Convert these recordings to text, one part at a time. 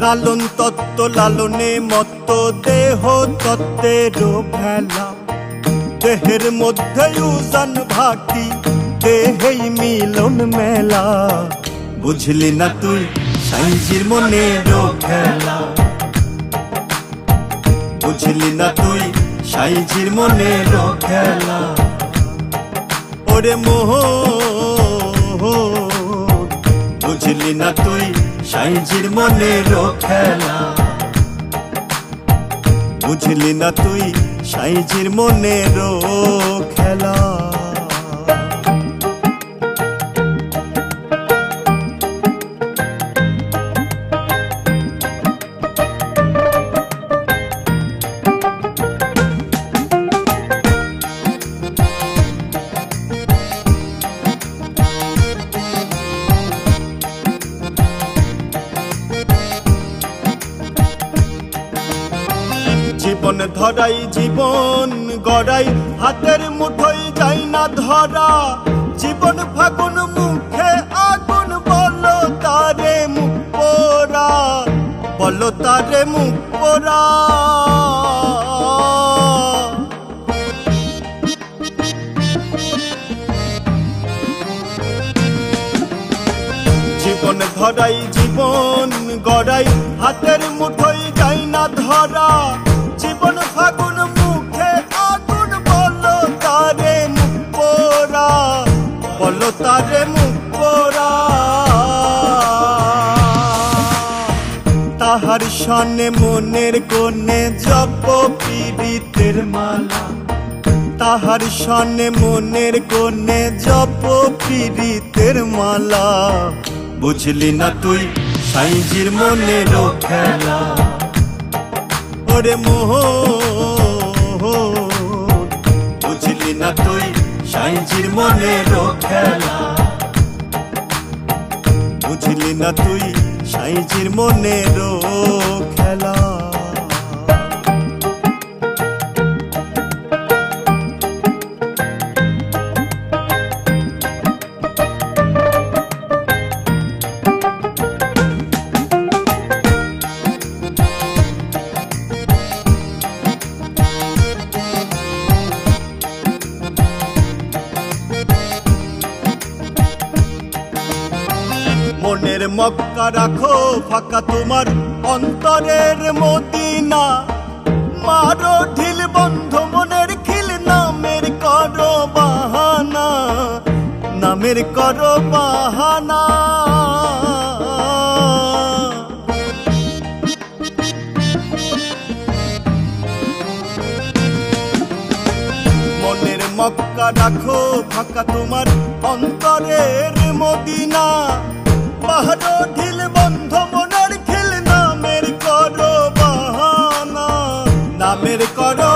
লালন তত্ত্ব লালনে মত্ত দেহ তত্ত্বেরও ভেলা দেহের মধ্যে উজান ভাটি, দেহেই মিলন মেলা। বুঝলি না তুই, সাইজির মনেরও খেলা। বুঝলি না তুই, সাইজির মনেরও খেলা। ওরে মোহ, বুঝলি না তুই সাইজির মনেরও খেলা। বুঝলি না তুই সাইজির মনেরও খেলা। ধরাই জীবন, গড়াই হাতের মুঠোই যাই না ধরা। জীবন ফাগুন মুখে আগুন, বলো তারে মুখ পোড়া। বলো তারে মুখ পোড়া। জীবন ধরাই জীবন, গড়াই হাতের মুঠোই যাই না ধরা। তারে মুখ পোড়া। তাহার সনে মনের কোণে জপ পীড়িতের মালা। তাহার সনে মনের কোণে জপ পীড়িতের মালা। বুঝলি না তুই সাইজির মনের খেলা। ওরে মোহ সাইজির মনের খেলা বুঝলি না তুই সাইজির মনের খেলা মনের মক্কা রাখো, ফাঁকা তোমার অন্তরের মদিনা। মারো ঢিল বন্ধ মনের খিল, নামের করো বাহানা। নামের করো বাহানা। মনের মক্কা রাখো, ফাঁকা তোমার অন্তরের মদিনা। পাহাড় ঢিল বন্ধ মনের খিল নামের করো নামের করো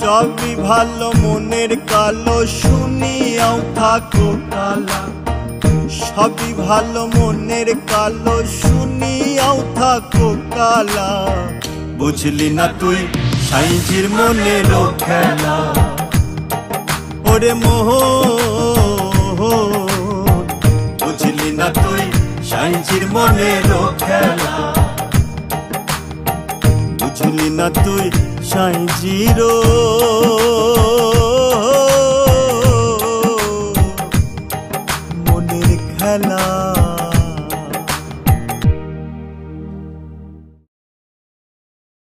সবই ভালো মনের কালো, শুনিয়াও থাকো কালা। সবই ভালো মনের কালো, শুনিয়াও থাকো কালা। বুঝলি না তুই, সাইজির মনের খেলা। ওরে মোহ বুঝলি না তুই সাইজির মনের খেলা। বুঝলি না তুই সাইজির। মনের খেলা।